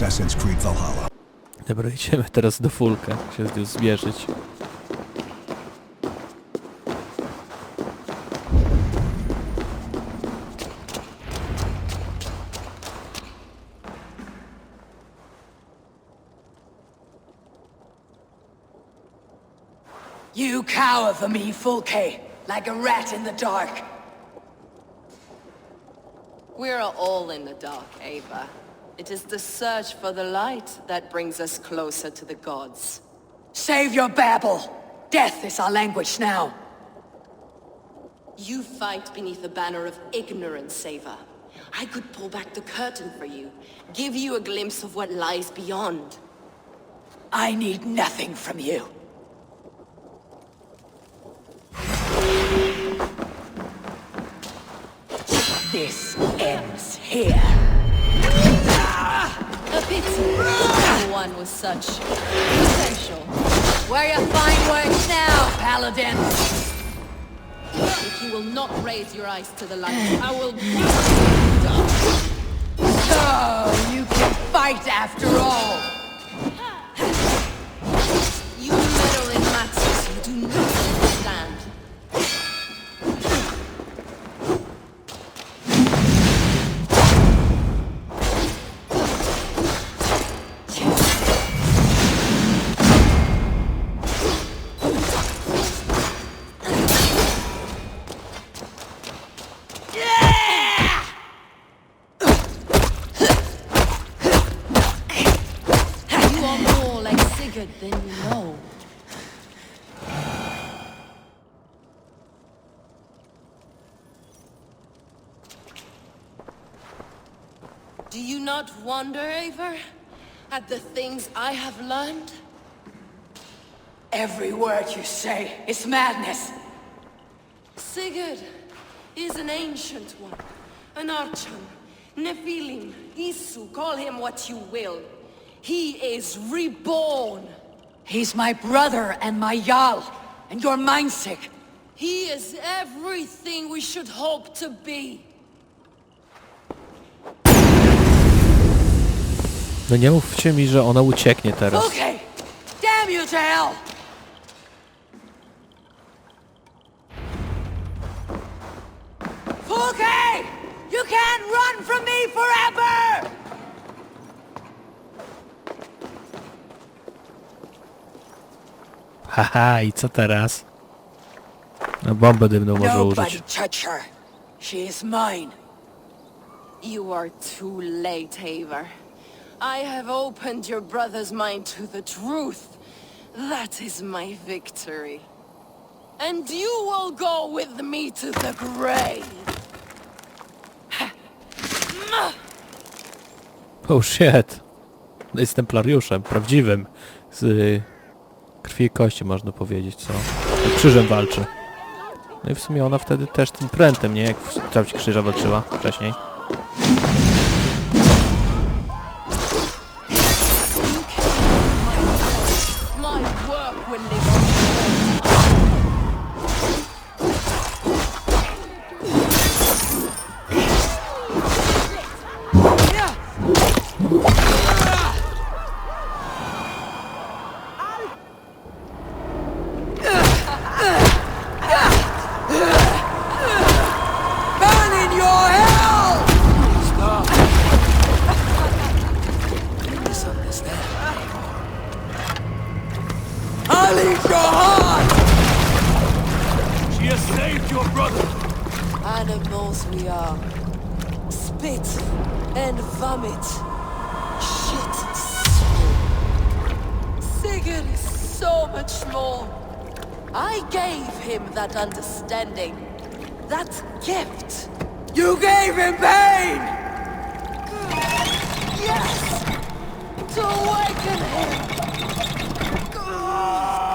Assassin's Creed Valhalla. Dobra, idziemy teraz do Fulka, się z nią zmierzyć. You cower for me, Fulke, like a rat in the dark. We're all in the dark, Ava. It is the search for the light that brings us closer to the gods. Save your babble. Death is our language now. You fight beneath the banner of ignorance, Saver. I could pull back the curtain for you, give you a glimpse of what lies beyond. I need nothing from you. This ends here. Pity. One with such essential. Where your fine words now, Paladin? If you will not raise your eyes to the light, I will... Do you not wonder, Eivor, at the things I have learned? Every word you say is madness. Sigurd is an ancient one, an Archon, Nephilim, Isu, call him what you will. He is reborn. He's my brother and my Jarl, and you're mine sick. He is everything we should hope to be. No nie mówcie mi, że ona ucieknie teraz. Okay, damn you! Fulke! You can't run from me forever! Haha, i co teraz? No bombę dymną może użyć. touch her. She is mine. You are too late, Haver. I have opened your brother's mind to the truth. That is my victory. And you will go with me to the grave. Oh shit. Jest templariuszem, prawdziwym. Z y, krwi i kości można powiedzieć, co? Z krzyżem walczy. No i w sumie ona wtedy też tym prętem, nie? Jak w Trawci Krzyża walczyła wcześniej. We are. Spit and vomit. Shit. Sigurd is so much more. I gave him that understanding. That gift. You gave him pain! Yes! To awaken him! Ah!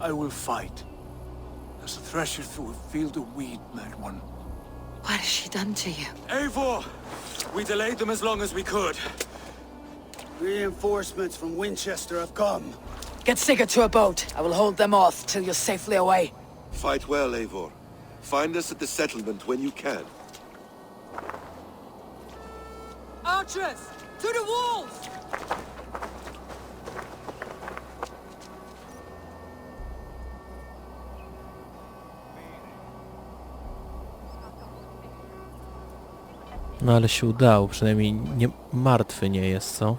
I, I will fight. As a thresher through a field of wheat, mad one. What has she done to you? Eivor! We delayed them as long as we could. Reinforcements from Winchester have come. Get Sigurd to a boat. I will hold them off till you're safely away. Fight well, Eivor. Find us at the settlement when you can. Archers! To the walls! No ale się udało, przynajmniej nie, martwy nie jest, co?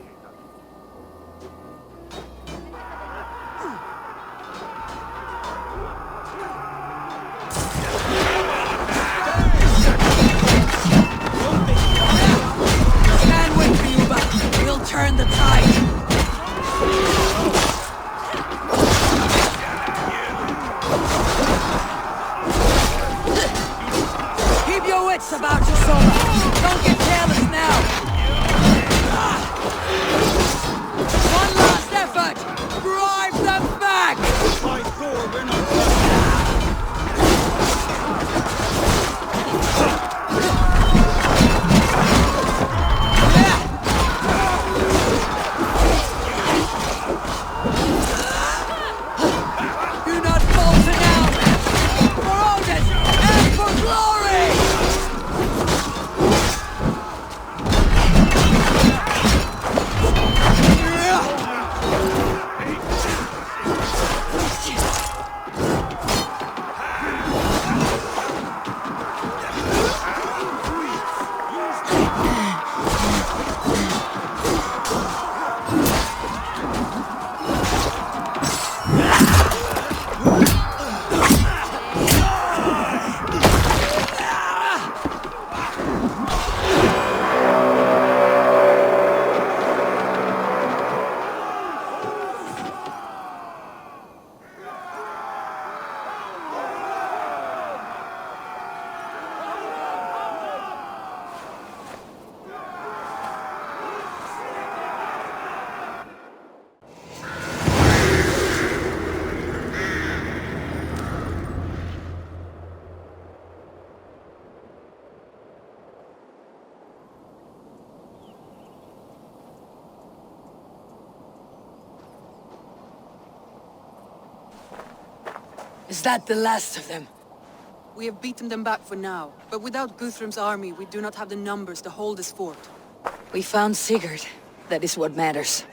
Is that the last of them? We have beaten them back for now, but without Guthrum's army, we do not have the numbers to hold this fort. We found Sigurd. That is what matters.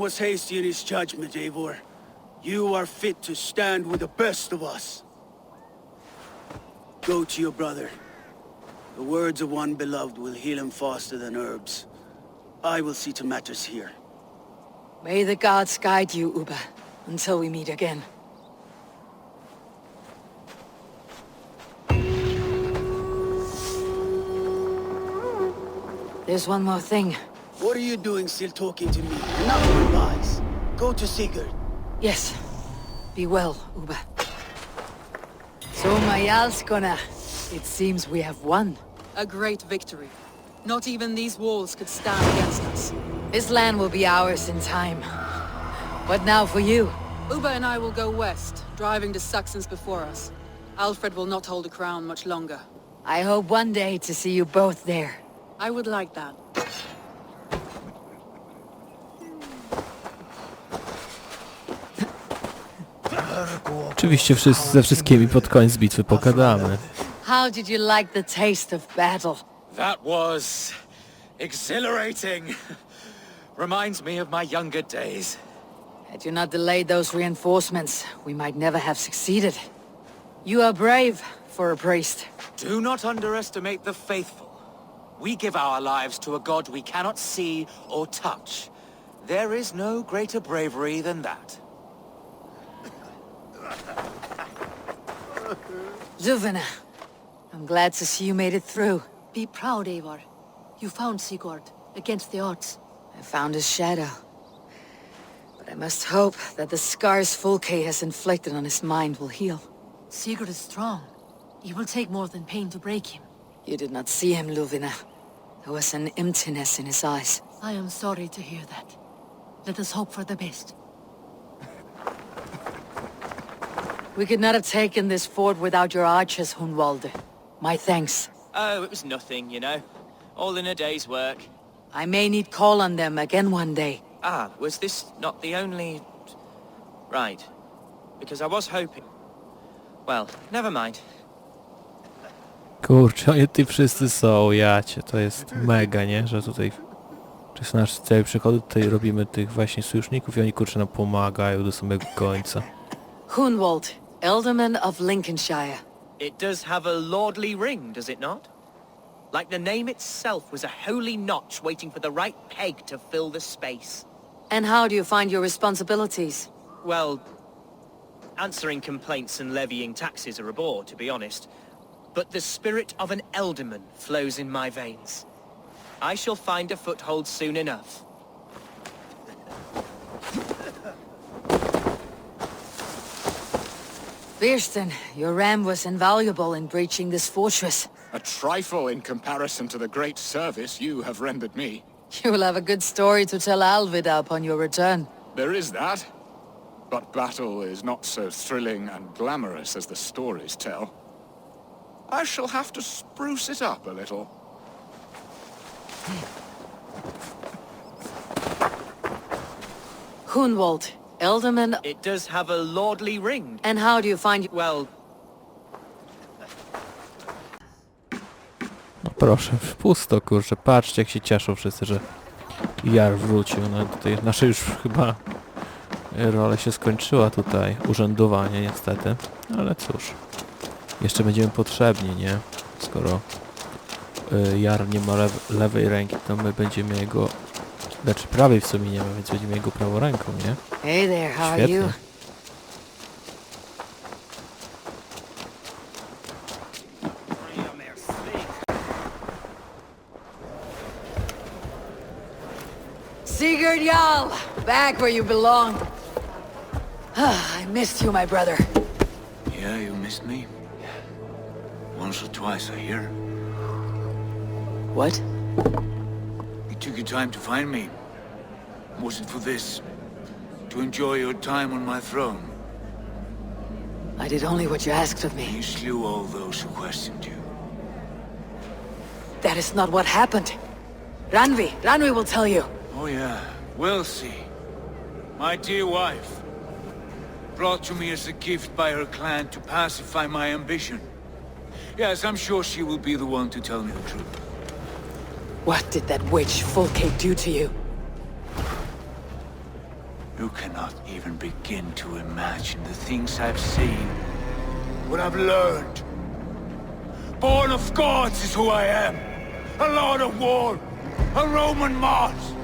Was hasty in his judgment, Eivor. You are fit to stand with the best of us. Go to your brother. The words of one beloved will heal him faster than herbs. I will see to matters here. May the gods guide you, Uba, until we meet again. There's one more thing. What are you doing still talking to me? Enough goodbyes. Go to Sigurd. Yes. Be well, Uba. So my Jarlskona. It seems we have won. A great victory. Not even these walls could stand against us. This land will be ours in time. What now for you? Uba and I will go west, driving the Saxons before us. Alfred will not hold the crown much longer. I hope one day to see you both there. I would like that. Oczywiście wszyscy, ze wszystkimi pod koniec bitwy pogadamy. How did you like the taste of battle? That was exhilarating. Reminds me of my younger days. Had you not delayed those reinforcements, we might never have succeeded. You are brave for a priest. Do not underestimate the faithful. We give our lives to a god we cannot see or touch. There is no greater bravery than that. Zuvina, I'm glad to see you made it through. Be proud, Eivor. You found Sigurd, against the odds. I found his shadow. But I must hope that the scars Fulke has inflicted on his mind will heal. Sigurd is strong. It will take more than pain to break him. You did not see him, Luvina. There was an emptiness in his eyes. I am sorry to hear that. Let us hope for the best. We could not have taken this fort without your archers, Hunwalde. My thanks. Oh, it was nothing, you know. All in a day's work. I may need call on them again one day. Ah, was this not the only... Right. Because I was hoping... Well, never mind. Kurczę, oni tutaj wszyscy są, jacie, to jest mega, nie? Że tutaj to jest nasz cel przychodu, tutaj robimy tych właśnie sojuszników i oni kurczę nam pomagają do samego końca. Hunwald, Elderman of Lincolnshire. It does have a lordly ring, does it not? Like the name itself was a holy notch waiting for the right peg to fill the space. And how do you find your responsibilities? Well, answering complaints and levying taxes are a bore, to be honest. But the spirit of an elderman flows in my veins. I shall find a foothold soon enough. Birsten, your ram was invaluable in breaching this fortress. A trifle in comparison to the great service you have rendered me. You will have a good story to tell Alvida upon your return. There is that. But battle is not so thrilling and glamorous as the stories tell. I shall have to spruce it up a little. Hunwald, Elderman, It does have a lordly ring. and how do you find... Well, No proszę, pusto kurczę, patrzcie jak się cieszą wszyscy, że Jar wrócił. No tutaj nasza już chyba rola się skończyła tutaj, urzędowanie niestety, ale cóż, jeszcze będziemy potrzebni, nie? Skoro y, Jar nie ma lew lewej ręki, to my będziemy jego, znaczy prawej w sumie nie ma, więc będziemy jego prawą ręką, nie? Hey there, how are you? Świetnie. Sigurd Jarl, back where you belong. I missed you, my brother. Yeah, you missed me. Once or twice, I hear. What? You took your time to find me. Was it for this? To enjoy your time on my throne? I did only what you asked of me. You slew all those who questioned you. That is not what happened. Ranvi, Ranvi will tell you. Oh yeah, we'll see. My dear wife, brought to me as a gift by her clan to pacify my ambition. Yes, I'm sure she will be the one to tell me the truth. What did that witch Fulke do to you? You cannot even begin to imagine the things I've seen. What I've learned. Born of gods is who I am. A lord of war. A Roman Mars.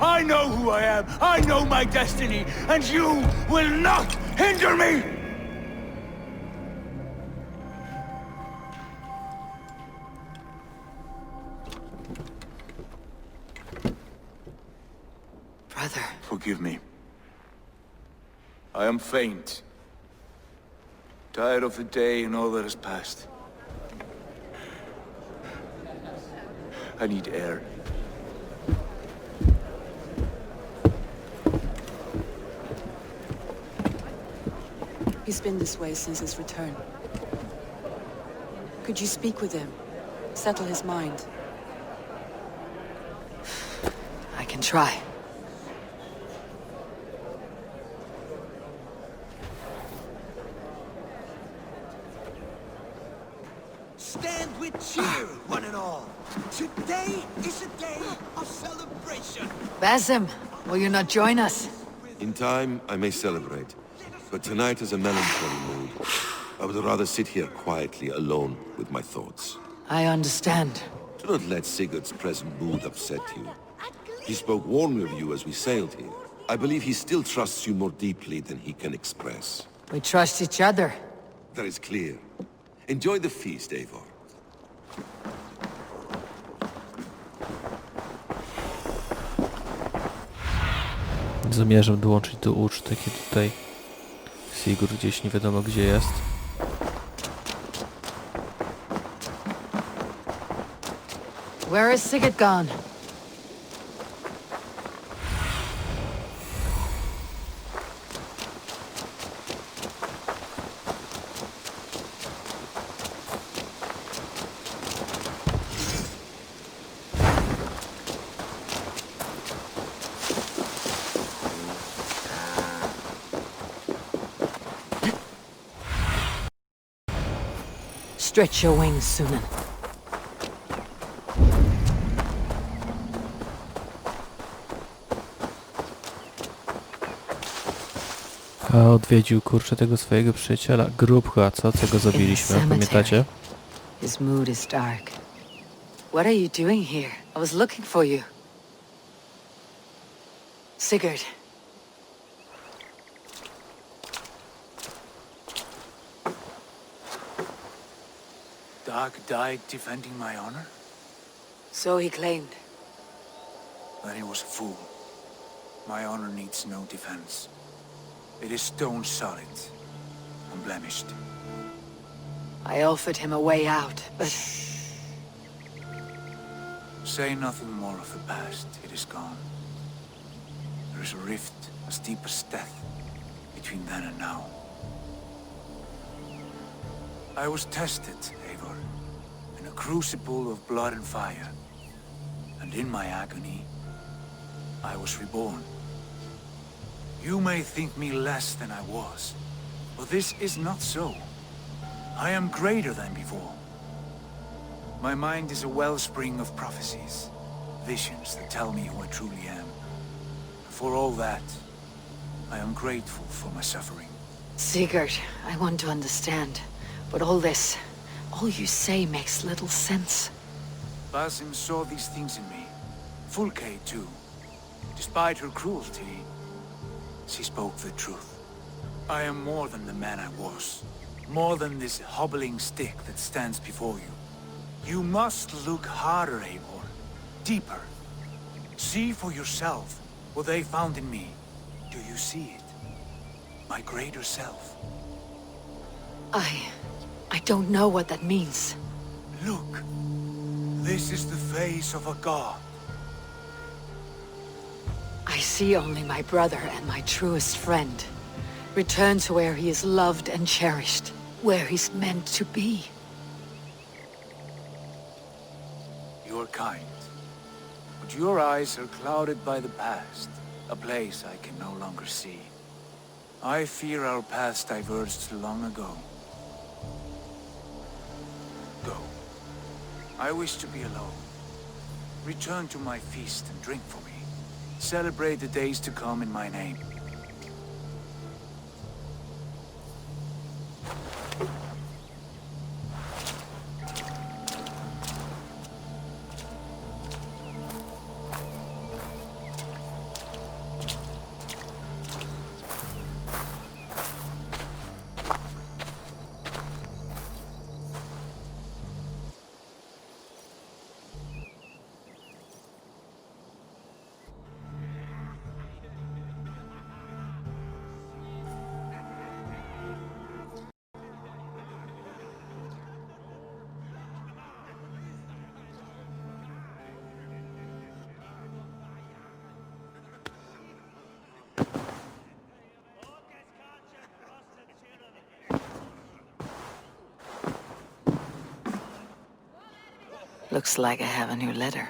I know who I am. I know my destiny. And you will not hinder me! I am faint. Tired of the day and all that has passed. I need air. He's been this way since his return. Could you speak with him? Settle his mind? I can try. Basim, will you not join us? In time, I may celebrate. But tonight is a melancholy mood. I would rather sit here quietly alone with my thoughts. I understand. Do not let Sigurd's present mood upset you. He spoke warmly of you as we sailed here. I believe he still trusts you more deeply than he can express. We trust each other. That is clear. Enjoy the feast, Eivor. Zamierzam dołączyć do uczty, kiedy tutaj Sigurd gdzieś nie wiadomo gdzie jest. Where is Sigurd gone? Stretch your wings, Sunan. A odwiedził kurczę tego swojego przyjaciela. Grubcha, co? Co go zabiliśmy, pamiętacie? His mood is dark. What are you doing here? I was looking for you. Sigurd, Died defending my honor? so he claimed. Then he was a fool. My honor needs no defense. It is stone solid, unblemished. I offered him a way out, but Say nothing more of the past. It is gone. There is a rift as deep as death between then and now. I was tested, Eivor, in a crucible of blood and fire. And in my agony, I was reborn. You may think me less than I was, but this is not so. I am greater than before. My mind is a wellspring of prophecies, visions that tell me who I truly am. For all that, I am grateful for my suffering. Sigurd, I want to understand. But all this, all you say makes little sense. Basim saw these things in me. Fulke, too. Despite her cruelty, she spoke the truth. I am more than the man I was. More than this hobbling stick that stands before you. You must look harder, Eivor. Deeper. See for yourself what they found in me. Do you see it? My greater self. I... I don't know what that means. Look. This is the face of a god. I see only my brother and my truest friend. Return to where he is loved and cherished. Where he's meant to be. You're kind. But your eyes are clouded by the past, a place I can no longer see. I fear our paths diverged long ago. Go. I wish to be alone. Return to my feast and drink for me. Celebrate the days to come in my name. Looks like I have a new letter.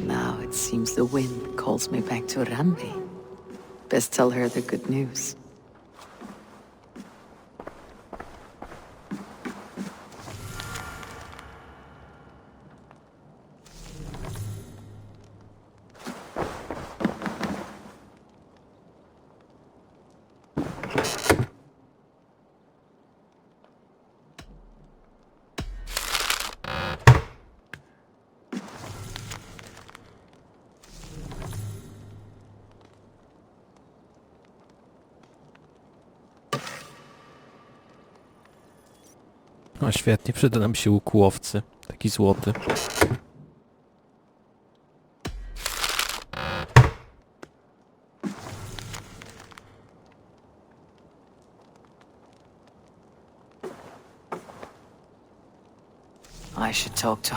Now it seems the wind calls me back to Rambi. Best tell her the good news. No świetnie, przyda nam się łuk. Taki złoty. I should talk to